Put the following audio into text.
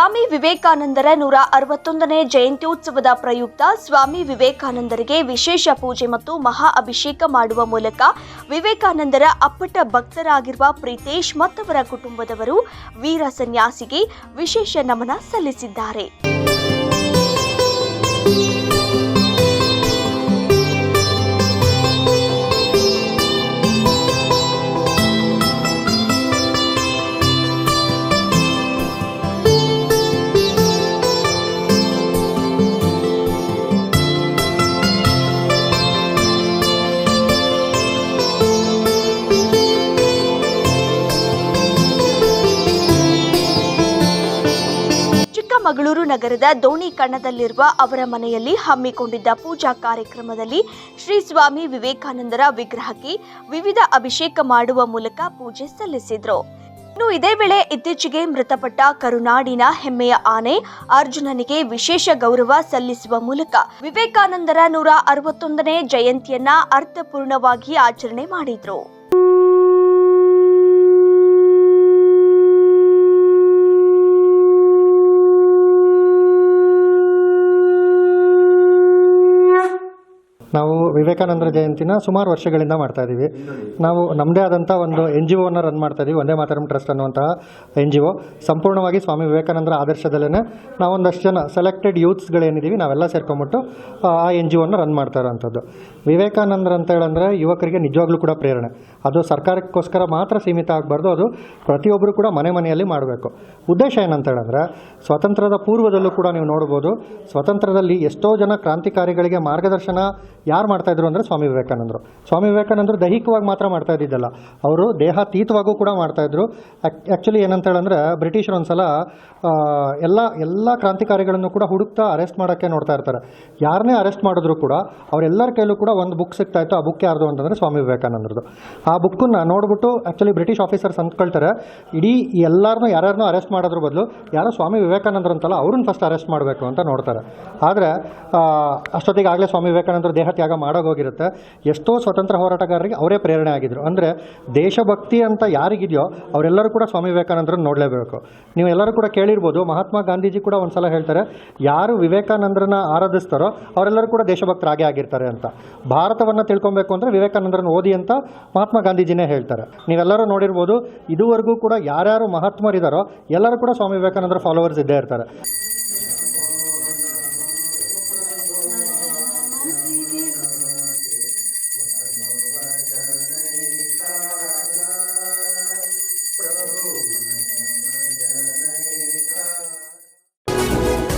ಸ್ವಾಮಿ ವಿವೇಕಾನಂದರ ನೂರ ಅರವತ್ತೊಂದನೇ ಜಯಂತ್ಯೋತ್ಸವದ ಪ್ರಯುಕ್ತ ಸ್ವಾಮಿ ವಿವೇಕಾನಂದರಿಗೆ ವಿಶೇಷ ಪೂಜೆ ಮತ್ತು ಮಹಾ ಅಭಿಷೇಕ ಮಾಡುವ ಮೂಲಕ ವಿವೇಕಾನಂದರ ಅಪ್ಪಟ ಭಕ್ತರಾಗಿರುವ ಪ್ರೀತೇಶ್ ಮತ್ತವರ ಕುಟುಂಬದವರು ವೀರ ಸನ್ಯಾಸಿಗೆ ವಿಶೇಷ ನಮನ ಸಲ್ಲಿಸಿದ್ದಾರೆ. ಚಿಕ್ಕಮಗಳೂರು ನಗರದ ದೋಣಿ ಕಣ್ಣದಲ್ಲಿರುವ ಅವರ ಮನೆಯಲ್ಲಿ ಹಮ್ಮಿಕೊಂಡಿದ್ದ ಪೂಜಾ ಕಾರ್ಯಕ್ರಮದಲ್ಲಿ ಶ್ರೀ ಸ್ವಾಮಿ ವಿವೇಕಾನಂದರ ವಿಗ್ರಹಕ್ಕೆ ವಿವಿಧ ಅಭಿಷೇಕ ಮಾಡುವ ಮೂಲಕ ಪೂಜೆ ಸಲ್ಲಿಸಿದ್ರು. ಇನ್ನು ಇದೇ ವೇಳೆ ಇತ್ತೀಚೆಗೆ ಮೃತಪಟ್ಟ ಕರುನಾಡಿನ ಹೆಮ್ಮೆಯ ಆನೆ ಅರ್ಜುನನಿಗೆ ವಿಶೇಷ ಗೌರವ ಸಲ್ಲಿಸುವ ಮೂಲಕ ವಿವೇಕಾನಂದರ ನೂರ ಅರವತ್ತೊಂದನೇ ಜಯಂತಿಯನ್ನ ಅರ್ಥಪೂರ್ಣವಾಗಿ ಆಚರಣೆ ಮಾಡಿದ್ರು. ನಾವು ವಿವೇಕಾನಂದರ ಜಯಂತಿನ ಸುಮಾರು ವರ್ಷಗಳಿಂದ ಮಾಡ್ತಾ ಇದ್ದೀವಿ ನಾವು ನಮ್ಮದೇ ಆದಂಥ ಒಂದು ಎನ್ ಜಿ ಒನ ರನ್ ಮಾಡ್ತಾ ಇದ್ದೀವಿ ಒಂದೇ ಮಾತರಂ ಟ್ರಸ್ಟ್ ಅನ್ನುವಂತಹ ಎನ್ ಜಿ ಒ ಸಂಪೂರ್ಣವಾಗಿ ಸ್ವಾಮಿ ವಿವೇಕಾನಂದರ ಆದರ್ಶದಲ್ಲೇ ನಾವೊಂದಷ್ಟು ಜನ ಸೆಲೆಕ್ಟೆಡ್ ಯೂತ್ಸ್ಗಳೇನಿದ್ದೀವಿ ನಾವೆಲ್ಲ ಸೇರ್ಕೊಂಬಿಟ್ಟು, ಆ ಎನ್ ಜಿ ಒನ ರನ್ ಮಾಡ್ತಾ ಇರೋವಂಥದ್ದು ವಿವೇಕಾನಂದರ ಅಂತ ಹೇಳಂದ್ರೆ ಯುವಕರಿಗೆ ನಿಜವಾಗ್ಲೂ ಕೂಡ ಪ್ರೇರಣೆ. ಅದು ಸರ್ಕಾರಕ್ಕೋಸ್ಕರ ಮಾತ್ರ ಸೀಮಿತ ಆಗಬಾರ್ದು. ಅದು ಪ್ರತಿಯೊಬ್ಬರು ಕೂಡ ಮನೆ ಮನೆಯಲ್ಲಿ ಮಾಡಬೇಕು. ಉದ್ದೇಶ ಏನಂತ ಹೇಳಿದ್ರೆ, ಸ್ವಾತಂತ್ರ್ಯದ ಪೂರ್ವದಲ್ಲೂ ಕೂಡ ನೀವು ನೋಡ್ಬೋದು, ಸ್ವಾತಂತ್ರ್ಯದಲ್ಲಿ ಎಷ್ಟೋ ಜನ ಕ್ರಾಂತಿಕಾರಿಗಳಿಗೆ ಮಾರ್ಗದರ್ಶನ ಯಾರು ಮಾಡ್ತಾಯಿದ್ರು ಅಂದರೆ ಸ್ವಾಮಿ ವಿವೇಕಾನಂದರು. ಸ್ವಾಮಿ ವಿವೇಕಾನಂದರು ದೈಹಿಕವಾಗಿ ಮಾತ್ರ ಮಾಡ್ತಾ ಇದ್ದಿದ್ದಲ್ಲ. ಅವರು ದೇಹಾತೀತವಾಗೂ ಕೂಡ ಮಾಡ್ತಾಯಿದ್ರು ಆ್ಯಕ್ಚುಲಿ ಹೇಳಂದ್ರೆ ಬ್ರಿಟಿಷರು ಒಂದ್ಸಲ ಸಲ ಎಲ್ಲ ಎಲ್ಲ ಕ್ರಾಂತಿಕಾರಿಗಳನ್ನು ಕೂಡ ಹುಡುಕ್ತಾ ಅರೆಸ್ಟ್ ಮಾಡೋಕ್ಕೆ ನೋಡ್ತಾ ಇರ್ತಾರೆ. ಯಾರನ್ನೇ ಅರೆಸ್ಟ್ ಮಾಡಿದ್ರು ಕೂಡ ಅವರೆಲ್ಲರ ಕೈಲೂ ಕೂಡ ಒಂದು ಬುಕ್ ಸಿಗ್ತಾ ಇತ್ತು ಆ ಬುಕ್ ಯಾರ್ದು ಅಂತಂದರೆ ಸ್ವಾಮಿ ವಿವೇಕಾನಂದರದು ಆ ಬುಕ್ಕನ್ನ ನೋಡ್ಬಿಟ್ಟು ಆ್ಯಕ್ಚುಲಿ ಬ್ರಿಟಿಷ್ ಆಫೀಸರ್ಸ್ ಅಂದ್ಕೊಳ್ತಾರೆ, ಇಡೀ ಎಲ್ಲರನ್ನೂ ಯಾರ್ಯಾರನ್ನೂ ಅರೆಸ್ಟ್ ಮಾಡೋದ್ರ ಬದಲು ಯಾರೋ ಸ್ವಾಮಿ ವಿವೇಕಾನಂದರು ಅಂತಲ್ಲ ಅವ್ರನ್ನ ಫಸ್ಟ್ ಅರೆಸ್ಟ್ ಮಾಡಬೇಕು ಅಂತ ನೋಡ್ತಾರೆ. ಆದರೆ ಅಷ್ಟೊತ್ತಿಗೆ ಆಗಲೇ ಸ್ವಾಮಿ ವಿವೇಕಾನಂದರು ದೇಹ ತ್ಯಾಗ ಮಾಡೋಗೋಗಿರುತ್ತೆ ಎಷ್ಟೋ ಸ್ವತಂತ್ರ ಹೋರಾಟಗಾರರಿಗೆ ಅವರೇ ಪ್ರೇರಣೆ ಆಗಿದ್ರು. ಅಂದರೆ ದೇಶಭಕ್ತಿ ಅಂತ ಯಾರಿಗಿದೆಯೋ ಅವರೆಲ್ಲರೂ ಕೂಡ ಸ್ವಾಮಿ ವಿವೇಕಾನಂದರನ್ನು ನೋಡಲೇಬೇಕು. ನೀವು ಎಲ್ಲರೂ ಕೂಡ ಕೇಳಿರ್ಬೋದು, ಮಹಾತ್ಮ ಗಾಂಧೀಜಿ ಕೂಡ ಒಂದ್ಸಲ ಹೇಳ್ತಾರೆ, ಯಾರು ವಿವೇಕಾನಂದರನ್ನ ಆರಾಧಿಸ್ತಾರೋ ಅವರೆಲ್ಲರೂ ಕೂಡ ದೇಶಭಕ್ತರಾಗೇ ಆಗಿರ್ತಾರೆ ಅಂತ. ಭಾರತವನ್ನು ತಿಳ್ಕೊಬೇಕು ಅಂದರೆ ವಿವೇಕಾನಂದರನ್ನು ಓದಿ ಅಂತ ಮಹಾತ್ಮ ಗಾಂಧೀಜಿನೇ ಹೇಳ್ತಾರೆ. ನೀವೆಲ್ಲರೂ ನೋಡಿರ್ಬೋದು, ಇದುವರೆಗೂ ಕೂಡ ಯಾರ್ಯಾರು ಮಹಾತ್ಮರಿದ್ದಾರೋ ಎಲ್ಲರೂ ಕೂಡ ಸ್ವಾಮಿ ವಿವೇಕಾನಂದರ ಫಾಲೋವರ್ಸ್ ಇದ್ದೇ ಇರ್ತಾರೆ.